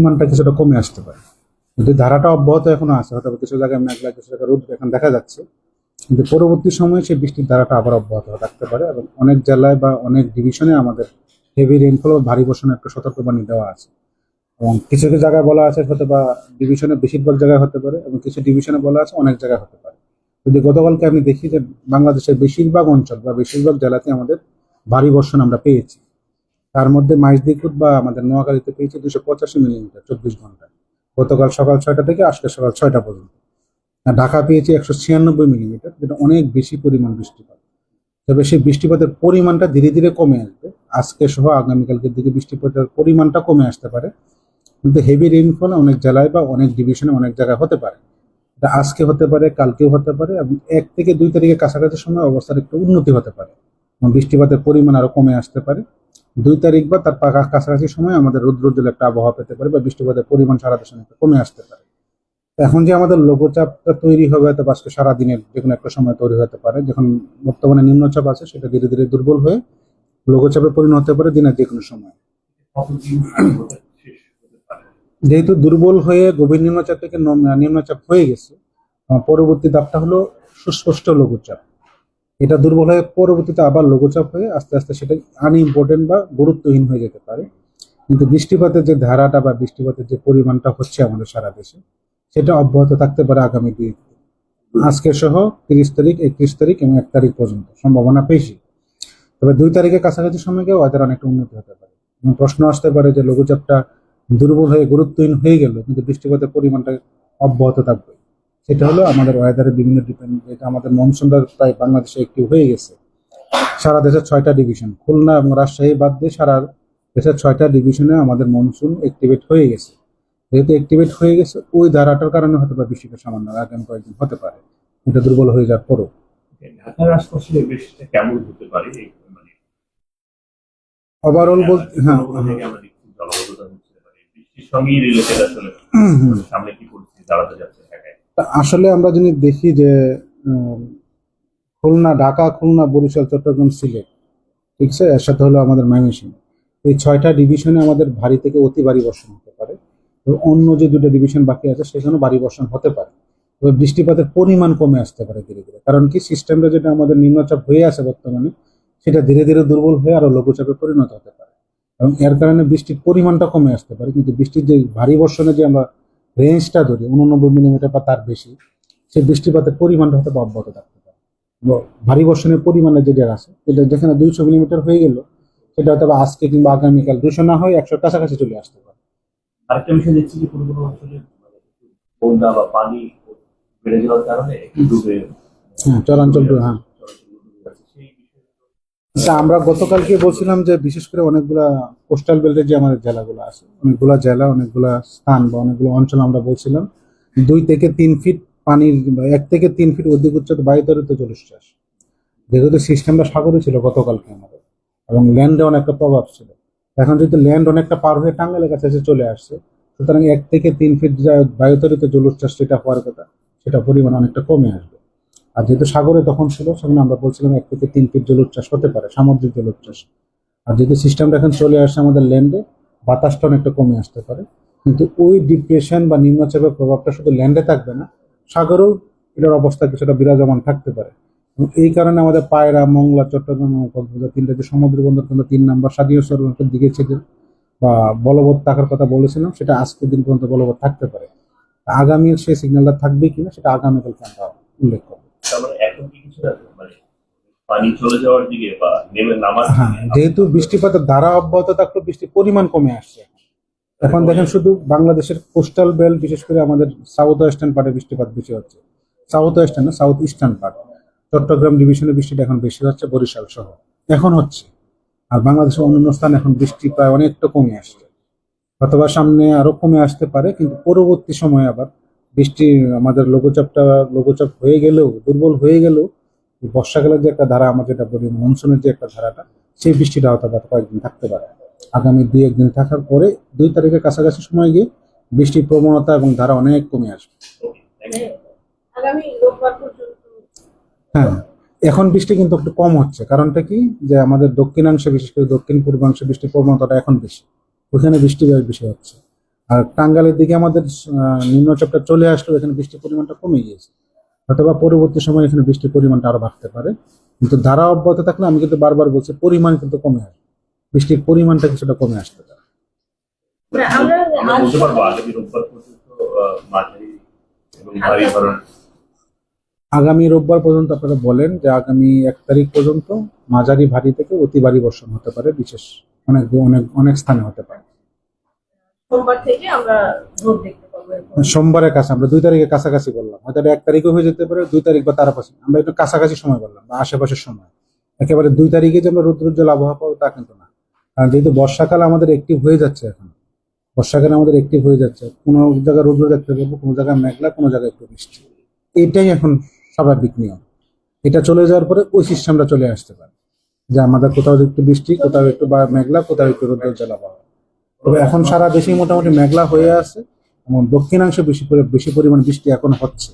পরিমাণটা কিছুটা কমে আসতে পারে। যদি ধারাটা অব্যাহত এখনও আছে, হয়তো কিছু জায়গায় মেঘলা কিছু জায়গায় রোদ এখন দেখা যাচ্ছে। কিন্তু পরবর্তী সময়ে সেই বৃষ্টির ধারাটা আবার অব্যাহত থাকতে পারে এবং অনেক জেলায় বা অনেক ডিভিশনে আমাদের হেভি রেইনফল বা ভারী বর্ষণের একটা সতর্কবাণী দেওয়া আছে। এবং কিছু কিছু জায়গায় বলা আছে, হয়তো বা ডিভিশনে বেশিরভাগ জায়গায় হতে পারে এবং কিছু ডিভিশনে বলা আছে, অনেক জায়গায় হতে পারে। যদি গতকালকে আমি দেখি যে বাংলাদেশের বেশিরভাগ অঞ্চল বা বেশিরভাগ জেলাতে আমাদের ভারী বর্ষণ আমরা পেয়েছি তার মধ্যে মাইজদিকুট বা আমাদের নোয়াখালীতে পেয়েছি দুশো পঁচাশি মিলিমিটার, চব্বিশ ঘন্টায়। গতকাল সকাল ছয়টা থেকে আজকে সকাল ছয়টা পর্যন্ত। ঢাকা পেয়েছি একশো ছিয়ানব্বই মিলিমিটার, যেটা অনেক বেশি পরিমাণ বৃষ্টিপাত। তবে সেই বৃষ্টিপাতের পরিমাণটা ধীরে ধীরে কমে আসবে। আজকে সহ আগামীকালকের দিকে বৃষ্টিপাতের পরিমাণটা কমে আসতে পারে। কিন্তু হেভি রেইনফল অনেক জেলায় বা অনেক ডিভিশনে অনেক জায়গায় হতে পারে। এটা আজকে হতে পারে, কালকেও হতে পারে এবং এক থেকে দুই তারিখের কাছাকাছি সময় অবস্থার একটু উন্নতি হতে পারে। এবং বৃষ্টিপাতের পরিমাণ আরও কমে আসতে পারে। দুই তারিখ বা তার কাছাকাছি সময় আমাদের রৌদ্রোজ্জ্বল একটা আবহাওয়া পেতে পারে বা বৃষ্টিপাতের পরিমাণ সারা দেশে কমে আসতে পারে। এখন যে আমাদের লঘুচাপটা তৈরি হবে হয়তো আজকে সারাদিনের যে কোনো একটা সময় তৈরি হতে পারে, যখন বর্তমানে নিম্নচাপ আছে সেটা ধীরে ধীরে দুর্বল হয়ে লঘুচাপে পরিণত হতে পারে দিনের যে কোনো সময়। যেহেতু দুর্বল হয়ে গভীর নিম্নচাপ থেকে নিম্নচাপ হয়ে গেছে পরবর্তী ধাপটা হলো সুস্পষ্ট লঘুচাপ। এটা দুর্বল হয়ে পরবর্তীতে আবার লঘুচাপ হয়ে আস্তে আস্তে সেটা আনইম্পর্টেন্ট বা গুরুত্বহীন হয়ে যেতে পারে। কিন্তু বৃষ্টিপাতের যে ধারাটা বা বৃষ্টিপাতের যে পরিমাণটা হচ্ছে আমাদের সারা দেশে, সেটা অব্যাহত থাকতে পারে আগামী দুই আজকে সহ তিরিশ তারিখ, একত্রিশ তারিখ এবং এক তারিখ পর্যন্ত সম্ভাবনা বেশি। তবে দুই তারিখের কাছাকাছি সময় গিয়ে ওয়েদার অনেকটা উন্নতি হতে পারে। এবং প্রশ্ন আসতে পারে যে লঘুচাপটা দুর্বল হয়ে, গুরুত্বহীন হয়ে গেল, কিন্তু বৃষ্টিপাতের পরিমাণটা অব্যাহত থাকবে। সেটা হলো আমাদের ওয়েদারের বিভিন্ন ডিপেন্ড যেটা আমাদের মনসুনটা প্রায় বাংলাদেশে একটি হয়ে গেছে। সারা দেশের ছয়টা ডিভিশন খুলনা এবং রাজশাহী বাদ দিয়ে সারা দেশের ছয়টা ডিভিশনে আমাদের মনসুন অ্যাক্টিভেট হয়ে গেছে। যেহেতু অ্যাক্টিভেট হয়ে গেছে ওই ধারাটার কারণে হতে পারে বৃষ্টিটা সামান্য আগামী কয়েকদিন হতে পারে। এটা দুর্বল হয়ে যাওয়ার পরও। ঢাকার আশপাশে বৃষ্টিটা কেমন হতে পারে? মানে ওভারঅল বলতে হ্যাঁ। সামনে কি দাঁড়াতে যাচ্ছে। আসলে আমরা যদি দেখি যে খুলনা, ঢাকা, খুলনা, বরিশাল, চট্টগ্রাম, সিলেট, ঠিক আছে? এর সাথে হলো আমাদের ময়মনসিংহ। এই ছয়টা ডিভিশনে আমাদের ভারী থেকে অতি ভারী বর্ষণ হতে পারে। অন্য যে দুটো ডিভিশন বাকি আছে, সেখানেও ভারী বর্ষণ হতে পারে। তবে বৃষ্টিপাতের পরিমাণ কমে আসতে পারে ধীরে ধীরে। কারণ কি? সিস্টেমটা যেটা আমাদের নিম্নচাপ হয়ে আছে বর্তমানে, সেটা ধীরে ধীরে দুর্বল হয়ে আরও লঘুচাপে পরিণত হতে পারে। এবং এর কারণে বৃষ্টির পরিমাণটা কমে আসতে পারে। কিন্তু বৃষ্টির যে ভারী বর্ষণে যে আমরা রেঞ্জটা ধরি উননব্বই মিলিমিটার বা তার বেশি সেই বৃষ্টিপাতের পরিমাণটা হয়তো অব্যাহত থাকতে পারে। ভারী বর্ষণের পরিমাণে যেটা আছে যেটা যেখানে দুইশো মিলিমিটার হয়ে গেল সেটা হয়তো আজকে কিংবা আগামীকাল দুশো না হয় একশোর কাছাকাছি চলে আসতে পারে। আরেকটা বিষয় দেখছি যে কোনো কোনো অঞ্চলে বন্যা বা পানি বেড়ে যাওয়ার কারণে একটু ডুবে হ্যাঁ চরাঞ্চল হ্যাঁ চলাচল ডুবে যাচ্ছে সেই বিষয়ে তা আমরা গতকালকে বলছিলাম যে বিশেষ করে অনেকগুলা কোস্টাল বেল্টের যে আমাদের জেলাগুলো আছে, অনেকগুলা জেলা, অনেকগুলা স্থান বা অনেকগুলো অঞ্চল আমরা বলছিলাম, দুই থেকে তিন ফিট পানির, এক থেকে তিন ফিট অধিক উচ্চতা বায়ুতরিত জলোচ্ছ্বাস। যেহেতু সিস্টেমটা সাগরে ছিল গতকালকে আমাদের, এবং ল্যান্ডে অনেকটা প্রভাব ছিল। এখন যেহেতু ল্যান্ড অনেকটা পার হয়ে টাঙ্গাইলের কাছে এসে চলে আসছে, সুতরাং এক থেকে তিন ফিট যা বায়ুতরিত জলোচ্ছ্বাস যেটা হওয়ার কথা, সেটা পরিমাণ অনেকটা কমে আসবে। আর যেহেতু সাগরে তখন ছিল সেখানে আমরা বলছিলাম এক থেকে তিন ফিট জলোচ্ছ্বাস হতে পারে, সামুদ্রিক জলোচ্ছ্বাস আর যেহেতু সিস্টেমটা এখন চলে আসছে আমাদের ল্যান্ডে বাতাসটা অনেকটা কমে আসতে পারে। কিন্তু ওই ডিপ্রেশন বা নিম্নচাপের প্রভাবটা শুধু ল্যান্ডে থাকবে না, সাগরেও এটার অবস্থা কিছুটা বিরাজমান থাকতে পারে। এই কারণে আমাদের পায়রা, মংলা, চট্টগ্রাম, কক্সবাজার তিনটা যে সমুদ্র বন্দর কিন্তু তিন নাম্বার স্বাধীন সরকারের দিকে ছিল বা বলবৎ থাকার কথা বলেছিলাম, সেটা আজকের দিন পর্যন্ত বলবৎ থাকতে পারে। আগামী সেই সিগন্যালটা থাকবে কিনা, সেটা আগামীকালকে আমরা উল্লেখ করব। মানে হ্যাঁ যেহেতু বৃষ্টিপাতের ধারা অব্যাহত থাকলে বৃষ্টির পরিমাণ কমে আসছে। এখন দেখেন শুধু বাংলাদেশের কোস্টাল বেল্ট বিশেষ করে আমাদের সাউথ ওয়েস্টার্ন পার্টে বৃষ্টিপাত বেশি হচ্ছে। সাউথ ওয়েস্টার্ন না সাউথ ইস্টার্ন পার্ট চট্টগ্রাম ডিভিশনে বৃষ্টিটা এখন বেশি হচ্ছে বরিশাল সহ। এখন হচ্ছে। আর বাংলাদেশের অন্যান্য স্থানে এখন বৃষ্টি প্রায় অনেকটা কমে আসছে। অথবা সামনে আরও কমে আসতে পারে কিন্তু পরবর্তী সময়ে আবার বৃষ্টি আমাদের লঘুচাপটা লঘুচাপ হয়ে গেলেও দুর্বল হয়ে গেলেও বর্ষাকালের যে একটা ধারা আমরা যেটা বলি মনসুনের যে একটা ধারাটা সেই বৃষ্টিটা হয়তো বা কয়েকদিন থাকতে পারে। আগামী দুই একদিন থাকার পরে দুই তারিখের কাছাকাছি সময় গিয়ে বৃষ্টির প্রবণতা এবং ধারা অনেক কমে আসবে। হ্যাঁ এখন বৃষ্টি কিন্তু একটু কম হচ্ছে। কারণটা কি? যে আমাদের দক্ষিণাংশে বিশেষ করে দক্ষিণ পূর্বাংশে বৃষ্টির প্রবণতাটা এখন বেশি। ওখানে বৃষ্টি বেশি হচ্ছে। আর টাঙ্গালের দিকে আমাদের আহ, নিম্নচাপটা চলে আসলো এখানে বৃষ্টির পরিমাণটা কমে গিয়েছে। অথবা পরবর্তী সময় এখানে বৃষ্টির পরিমাণটা আরও বাড়তে পারে। কিন্তু ধারা অব্যাহত থাকলে আমি কিন্তু বারবার বলছি পরিমাণ কিন্তু কমে আসবে। বৃষ্টির পরিমাণটা কিছুটা কমে আসতে পারে। ধরনের আগামী রোববার পর্যন্ত আপনারা বলেন যে আগামী এক তারিখ পর্যন্ত মাঝারি ভারী থেকে অতি ভারী বর্ষণ হতে পারে বিশেষ অনেক অনেক অনেক স্থানে হতে পারে। সোমবার থেকে আমরা দেখতে সোমবারের কাছে, আমরা দুই তারিখের কাছাকাছি বললাম। হয়তো এক তারিখও হয়ে যেতে পারে, দুই তারিখ বা তার আমরা একটু কাছাকাছি সময় বললাম, বা আশেপাশের সময়। একেবারে দুই তারিখে যে আমরা রৌদ্রোজ্জ্বল আবহাওয়া পাবো তা কিন্তু না। কারণ যেহেতু বর্ষাকাল আমাদের একটিভ হয়ে যাচ্ছে এখন। বর্ষাকালে আমাদের একটিভ হয়ে যাচ্ছে। কোনো জায়গায় রৌদ্র দেখতে পাবো, কোনো জায়গায় মেঘলা, কোনো জায়গায় একটু বৃষ্টি। এটাই এখন স্বাভাবিক নিয়ম। এটা চলে যাওয়ার পরে ওই সিস্টেমটা চলে আসতে পারে। যে আমাদের কোথাও একটু বৃষ্টি, কোথাও একটু মেঘলা, কোথাও একটু রৌদ্রোজ্জ্বল আবহাওয়া। তবে এখন সারা দেশেই মোটামুটি মেঘলা হয়ে আছে এবং দক্ষিণাংশে বেশি বেশি পরিমাণ বৃষ্টি এখন হচ্ছে।